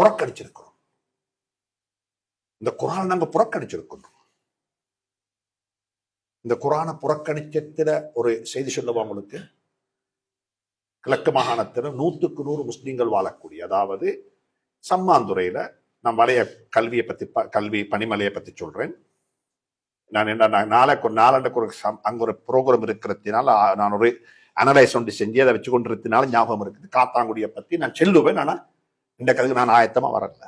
புறக்கணிச்சிருக்கிறோம் இந்த குரான் நாங்க புறக்கணிச்சிருக்கிறோம் இந்த குரானை புறக்கணிச்சத்துல ஒரு செய்தி சொல்லுவா உங்களுக்கு. கிழக்கு மாகாணத்தில் நூற்றுக்கு நூறு முஸ்லீம்கள் வாழக்கூடிய அதாவது சம்மாந்துறையில நான் வளைய கல்வியை பத்தி ப- கல்வி பனிமலையை பத்தி சொல்றேன். நான் என்ன நான் நாளைக்கு ஒரு நாளாண்டுக்கு ஒரு சம்- அங்க ஒரு ப்ரோக்ராம் இருக்கிறதுனால நான் ஒரு அனலைஸ் ஒன்று செஞ்சு அதை வச்சு கொண்டிருக்கிறதுனால ஞாபகம் இருக்குது. காத்தாங்குடியை பத்தி நான் செல்லுவேன் ஆனா இந்த கதைக்கு நான் ஆயத்தமாக வரல.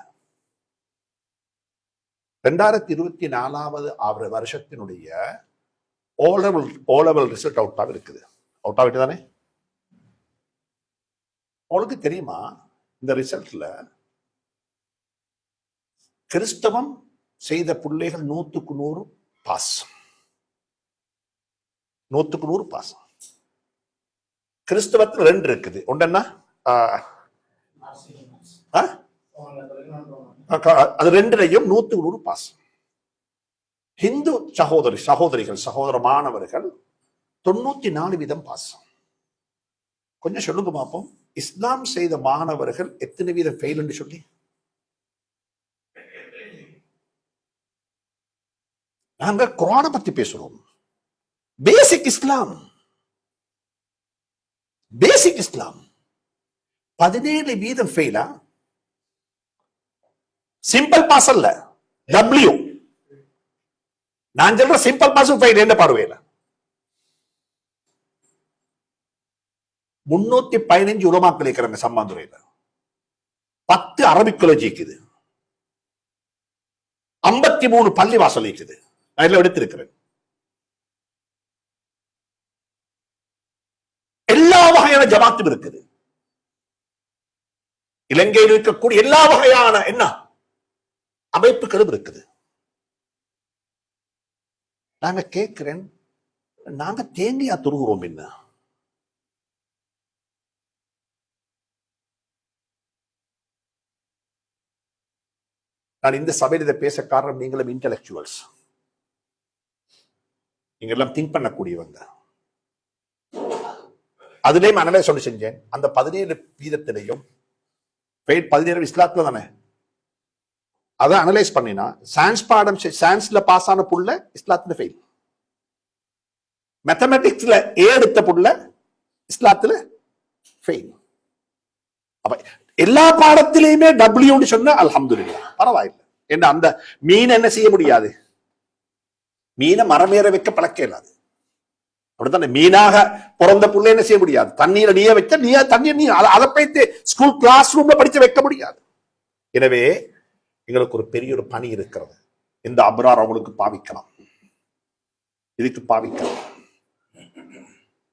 ரெண்டாயிரத்தி இருபத்தி நாலாவது ஆறு வருஷத்தினுடைய ஓ லெவல் ரிசல்ட் அவுட்டாக இருக்குது. அவுட் ஆகிட்டு தானே உங்களுக்கு தெரியுமா? இந்த ரிசல்ட்ல கிறிஸ்தவம் செய்த பிள்ளைகள் நூத்துக்கு நூறு பாஸ் நூத்துக்கு நூறு பாஸ் கிறிஸ்தவத்தில் ரெண்டு இருக்குது. ஒன்றென்னா அது ரெண்டுலையும் நூத்துக்கு நூறு பாஸ் ஹிந்து சகோதரி சகோதரிகள் சகோதர மாணவர்கள் தொண்ணூத்தி நாலு வீதம் பாஸ் கொஞ்சம் சொல்லுங்க பார்ப்போம் இஸ்லாம் செய்த மாணவர்கள் எத்தனை வீதம் ஃபெயில் சொல்லி? நாங்க குரானை பத்தி பேசுறோம். பேசிக் இஸ்லாம் பேசிக் இஸ்லாம் பதினேழு வீதம் ஃபெயிலா சிம்பிள் பாஸ் அல்ல டபிள்யூ நான் சொல்ற சிம்பிள் பாஸ் ஃபெயில் என்ன பார்வையில. முன்னூத்தி பதினஞ்சு உலமாக்கள் இருக்கிறாங்க சம்மாந்துறையில பத்து அரபிக்குள்ள ஜெயிக்குது ஐம்பத்தி மூணு பள்ளி வாசல் இருக்குது. நான் இதுல எடுத்திருக்கிறேன். எல்லா வகையான ஜமாத்தும் இருக்குது. இலங்கையில் இருக்கக்கூடிய எல்லா வகையான என்ன? அமைப்புகளும் இருக்குது. நாங்க கேட்கிறேன் நாங்க தேங்கியா துருகுறோம் என்ன? நான் இந்த சபையில் இதை பேச காரணம் நீங்களும் இன்டலெக்சுவல்ஸ் நீங்க எல்லாம் திங்க் பண்ணக்கூடியவங்க. அதுலேயும் அனலைஸ் ஒன்று செஞ்சேன்? அந்த பதினேழு வீதத்திலையும் பதினேழு இஸ்லாத்துல தானே? அதை அனலைஸ் பண்ணினா சயின்ஸ் பாடம் சயின்ஸ்ல பாஸ் ஆன புள்ள இஸ்லாத்துல ஃபெயில் மேத்தமெட்டிக்ஸ்ல ஏ எடுத்த புள்ள இஸ்லாத்துல ஃபெயில் அப்ப எல்லா பாடத்திலையுமே டபிள்யூன்னு சொன்னா அல்ஹம்துலில்லாஹ் பரவாயில்லை. என்ன அந்த மீன் என்ன செய்ய முடியாது? மீனை மரமேற வைக்க பழக்க இல்லாது. அப்படித்தானே மீனாக பிறந்த புள்ள என்ன செய்ய முடியாது? தண்ணீரை நீய வைக்க நீ தண்ணீர் நீ அத- அதை பைத்து ஸ்கூல் கிளாஸ் ரூம்ல படிச்சு வைக்க முடியாது. எனவே எங்களுக்கு ஒரு பெரிய ஒரு பணி இருக்கிறது. இந்த அபரார் அவங்களுக்கு பாவிக்கலாம். இதுக்கு பாவிக்கலாம்.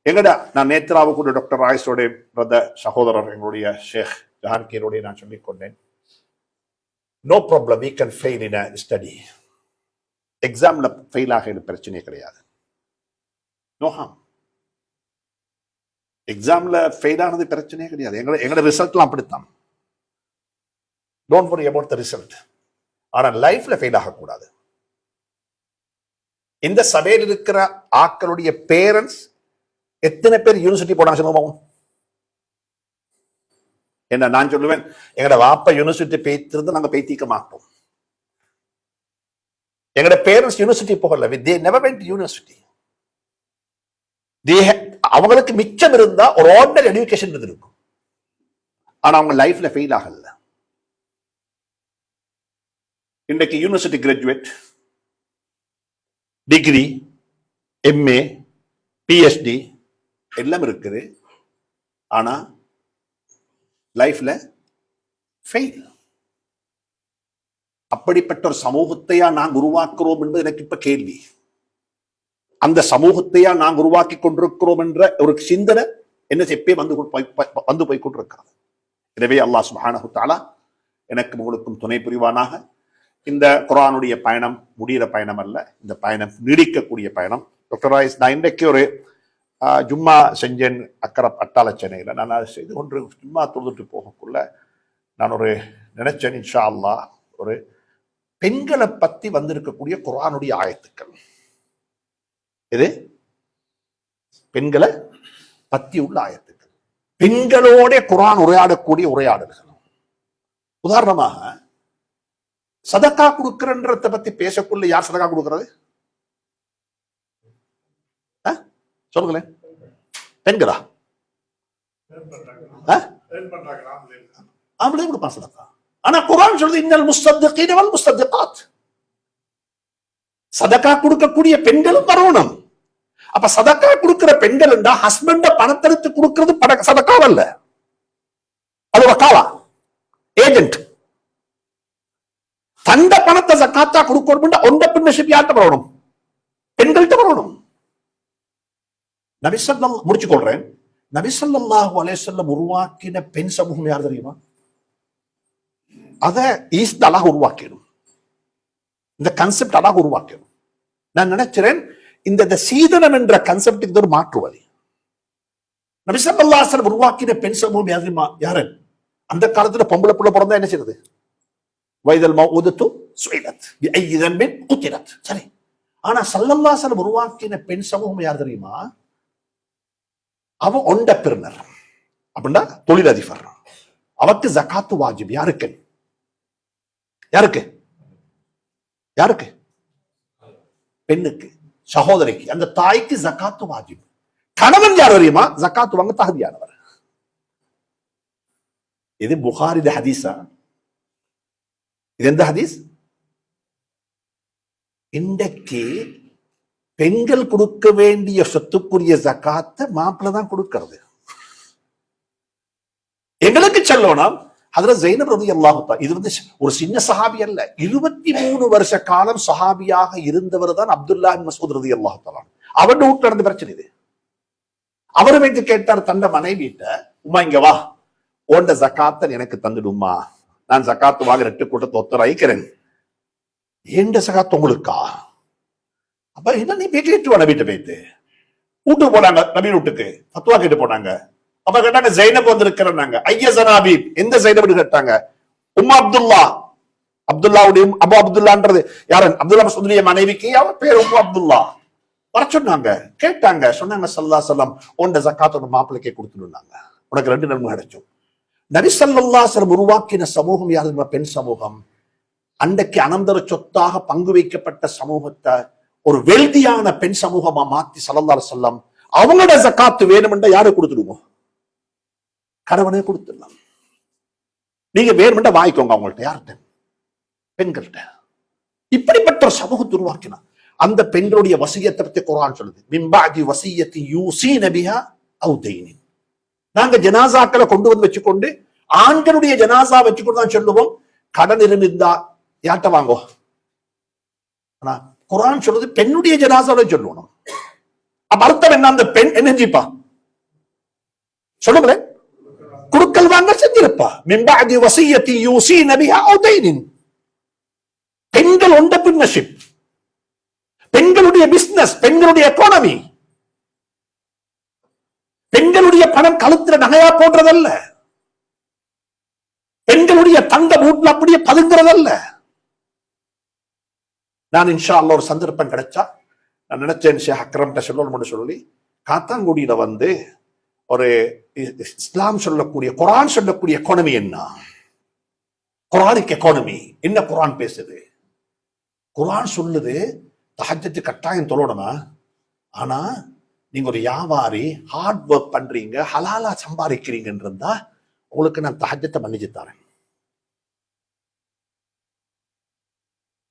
எங்கடா நான் நேத்ராவு கூட டாக்டர் ராயஸோட பிரத சகோதரர் எங்களுடைய ஷேக் ஜஹான்கீருடைய நான் சொல்லிக் கொண்டேன். No problem we can fail in a study எக்ஸாம்ல ஃபெயில் ஆக எனக்கு பிரச்சனையே கிடையாது. நோஹாம் எக்ஸாம்ல ஃபெயில் ஆனது பிரச்சனையே கிடையாது. எங்களை எங்களோட ரிசல்ட்லாம் அப்படித்தான். Don't worry about the result ஆனா லைஃப்ல ஃபெயில் ஆகக்கூடாது. இந்த சபையில் இருக்கிற ஆக்களுடைய பேரண்ட்ஸ் எத்தனை பேர் யூனிவர்சிட்டி போனாங்க சொல்லுவோம் என்ன நான் சொல்லுவேன்? எங்கட வாப்பா யூனிவர்சிட்டி பேய்த்திருந்து நாங்க பேய்த்திக்க மாட்டோம். எங்கட பேரண்ட்ஸ் யூனிவர்சிட்டி போகல. தே நெவர் வென்ட் யூனிவர்சிட்டி அவங்களுக்கு மிச்சம் இருந்தா ஒரு ஆர்டினரி எஜுகேஷன் இருந்திருக்கும். ஆனா அவங்க லைஃப்ல ஃபெயில் ஆகல. இன்றைக்கு university graduate degree MA BST எல்லாம் இருக்குது. ஆனா லைஃப்ல ஃபெயில் அப்படிப்பட்ட ஒரு சமூகத்தையா நாங்கள் உருவாக்குறோம் என்பது எனக்கு இப்ப கேள்வி. அந்த சமூகத்தையா நாங்கள் உருவாக்கி கொண்டிருக்கிறோம் என்ற ஒரு சிந்தனை என்ன செப்பே வந்து போய்- வந்து போய் கொண்டிருக்கிறது. எனவே அல்லாஹ் சுப்ஹானஹு தஆலா எனக்கும் உங்களுக்கும் துணை புரிவானாக. இந்த குரானுடைய பயணம் முடிகிற பயணம் அல்ல இந்த பயணம் நீடிக்கக்கூடிய பயணம். டாக்டர் ராய்ஸ் நான் இன்றைக்கு ஒரு ஜும்மா செஞ்சேன் அக்கறை அட்டாள சென்னையில் நான் அதை செய்து கொண்டு ஜும்மா தொழுதுட்டு போகக்குள்ள நான் ஒரு நினைச்சேன் இன்ஷா அல்லா ஒரு பெண்களை பத்தி வந்திருக்கக்கூடிய குரானுடைய ஆயத்துக்கள். இது பெண்களை பத்தி உள்ள ஆயத்துக்கள். பெண்களோட குரான் உரையாடக்கூடிய உரையாடல்கள். உதாரணமாக சதக்கா கொடுக்கறன்றத பத்தி பேசக்குள்ள யார் சதக்கா கொடுக்கறது? சொல்லுங்களேன். பெண்களா? அவளே கொடுப்பான் சதக்கா. ஆனா குரான் சொல்றது இன்னல் முஸ்தத்திகீன வல் சதக்கா கொடுக்கக்கூடிய பெண்களும் வரணும் அப்ப சதக்கா கொடுக்கிற பெண்கள் என்றா ஹஸ்பண்ட பணத்தெடுத்து கொடுக்கறது சதக்காவல்ல. அது வக்காலா ஏஜென்ட் தந்த பணத்தை சக்காத்தா கொடுக்கணும் ஒன்ற பின்னஷிப் யார்கிட்ட வரணும் பெண்கள்கிட்ட வரணும் நபிசல்லம் முடிச்சு கொள்றேன் நபிசல்லாஹு அலேசல்லம் உருவாக்கின பெண் சமூகம் யார் தெரியுமா அத ஈஸ்ட் அழகாக உருவாக்கிடும் இந்த கன்செப்ட் அழகாக உருவாக்கிடும் நான் நினைக்கிறேன் இந்த இந்த சீதனம் என்ற கன்செப்டுக்கு இது ஒரு மாற்று வழி நபிசல்லாசன் உருவாக்கின பெண் சமூகம் யார் தெரியுமா யாரு அந்த காலத்துல பொம்பளை பிள்ளை பிறந்தா என்ன செய்யறது வைதல் மௌதத்து சுயிலத். ஐ தன்பின் குத்திரத் சரி. ஆனா சல்லல்லாசன் உருவாக்கின பெண் சமூகம் யார் தெரியுமா? அவ ஒண்ட பெருனர் அப்படின்னா தொழிலதிபர். அவக்கு ஜகாத்து வாஜிப். யாருக்கு? யாருக்கு? யாருக்கு? பெண்ணுக்கு. சகோதரிக்கு. அந்த தாய்க்கு ஜகாத்து வாஜிப். கணவன் யார் தெரியுமா? ஜகாத்து வாங்க தகுதியானவர். இது புகாரித ஹதீஸா. இது எந்த ஹதீஸ் இன்றைக்கு பெண்கள் கொடுக்க வேண்டிய சொத்துக்குரிய ஜக்காத்தை மாப்பிள்ள தான் கொடுக்கிறது எங்களுக்கு சொல்லணும் அதுல ஜெயினப் ரவி அல்லாஹுத்தா இது வந்து ஒரு சின்ன சஹாபி அல்ல இருபத்தி மூணு வருஷ காலம் சஹாபியாக இருந்தவர் தான் அப்துல்லா மசூத் ரதி அல்லாஹுத்தலா அவன் வீட்டுல நடந்த பிரச்சனை இது அவரும் என்று கேட்டார் தந்த மனைவிட்ட உமா இங்க வா ஓண்ட ஜக்காத்தன் எனக்கு தந்துடுமா நான் ஜக்காத்து வாங்க ரெட்டு கூட்டத்தை ஒத்தரைக்கிறேன் ஏண்ட சகாத்து உங்களுக்கா? அப்ப என்ன நீ போய் கேட்டு வா நபிட்ட போயிட்டு? வீட்டுக்கு போனாங்க நபீன் வீட்டுக்கு. பத்துவா கேட்டு போனாங்க. அப்ப கேட்டாங்க ஜைனப் வந்திருக்கிறாங்க ஐய ஜனாபி எந்த ஜைனப் கேட்டாங்க? உம்மா அப்துல்லா. அப்துல்லாவுடைய அபு அப்துல்லான்றது யாரு? அப்துல்லா மசூதுடைய மனைவிக்கு அவர் பேர் உம்மா அப்துல்லா. வர சொன்னாங்க கேட்டாங்க. சொன்னாங்க சல்லா சல்லாம் உண்ட ஜக்காத்தோட மாப்பிள்ளைக்கே கொடுத்துருந்தாங்க. உனக்கு ரெண்டு நன்மை கிடைக்கும் நபி உருவாக்கின சமூகம் யாரு பெண் சமூகம். அன்றைக்கு அனந்தர சொத்தாக பங்கு வைக்கப்பட்ட சமூகத்தை ஒரு வெல்தியான பெண் சமூகமா மாத்தி ஸல்லல்லாஹு செல்லம் அவங்களோட ஜக்காத்து வேணுமெண்டா யாரு கொடுத்துடுவோம் கணவனே கொடுத்துடலாம். நீங்க வேணுமெண்டா வாங்கிக்கோங்க அவங்கள்ட்ட யார்கிட்ட? பெண்கள்கிட்ட. இப்படிப்பட்ட ஒரு சமூகத்தை உருவாக்கினா அந்த பெண்களுடைய வசியத்தை பத்தி குரான் சொல்லுது. மிம்பாதி வசியத்தி யூசி நபியா அவு நாங்க ஜனாசாக்களை கொண்டு வந்து வச்சுக்கொண்டு ஆண்களுடைய ஜனாசா வச்சுக்கொண்டு தான் சொல்லுவோம். கடன் இருந்தா யார்கிட்ட வாங்கோ ஆனா குரான் சொல்றது பெண்ணுடைய ஜனாசாவை சொல்லணும். அப்ப அர்த்தம் என்ன? அந்த பெண் என்ன செஞ்சிப்பா? சொல்லுங்களேன். குடுக்கல் வாங்க செஞ்சிருப்பா. மிம்பாதி வசியத்தி யூசி நபிஹா அவு பெண்கள் பெண்கள் பின்னர்ஷிப். பெண்களுடைய பிசினஸ் பெண்களுடைய எக்கானமி பெண்களுடைய பணம் கழுத்துல நகையா போடுறதல்ல. பெண்களுடைய தங்க வீட்டுல அப்படியே பதுங்குறதல்ல. நான் இன்ஷா அல்ல ஒரு சந்தர்ப்பம் கிடைச்சா நான் நினைச்சேன் ஷேக் அக்ரம்கிட்ட சொல்லணும்னு சொல்லி காத்தாங்குடியில வந்து ஒரு இஸ்லாம் சொல்லக்கூடிய குரான் சொல்லக்கூடிய எக்கானமி என்ன? குரானிக் எக்கானமி என்ன குரான் பேசுது? குரான் சொல்லுது தஹஜத்து கட்டாயம் தொழணுமா? ஆனா நீங்க ஒரு வியாபாரி ஹார்ட் ஒர்க் பண்றீங்க ஹலாலா சம்பாதிக்கிறீங்கன்னு இருந்தா உங்களுக்கு நான் தகஜத்தை மன்னிச்சு தரேன்.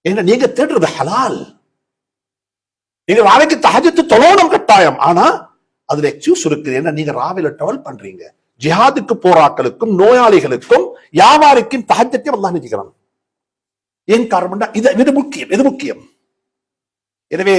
ஏன்னா நீங்க தேடுறது ஹலால். நீங்க ராவைக்கு தகஜத்து தொழணும் கட்டாயம். ஆனா அதுல எக்ஸ்கியூஸ் இருக்குது. ஏன்னா நீங்க ராவில டவல் பண்றீங்க. ஜிஹாதுக்கு போராக்களுக்கும் நோயாளிகளுக்கும் வியாபாரிக்கும் தகஜத்தை அல்லாஹ் நினைக்கிறான் ஏன் காரணம்னா இது இது முக்கியம் இது முக்கியம். எனவே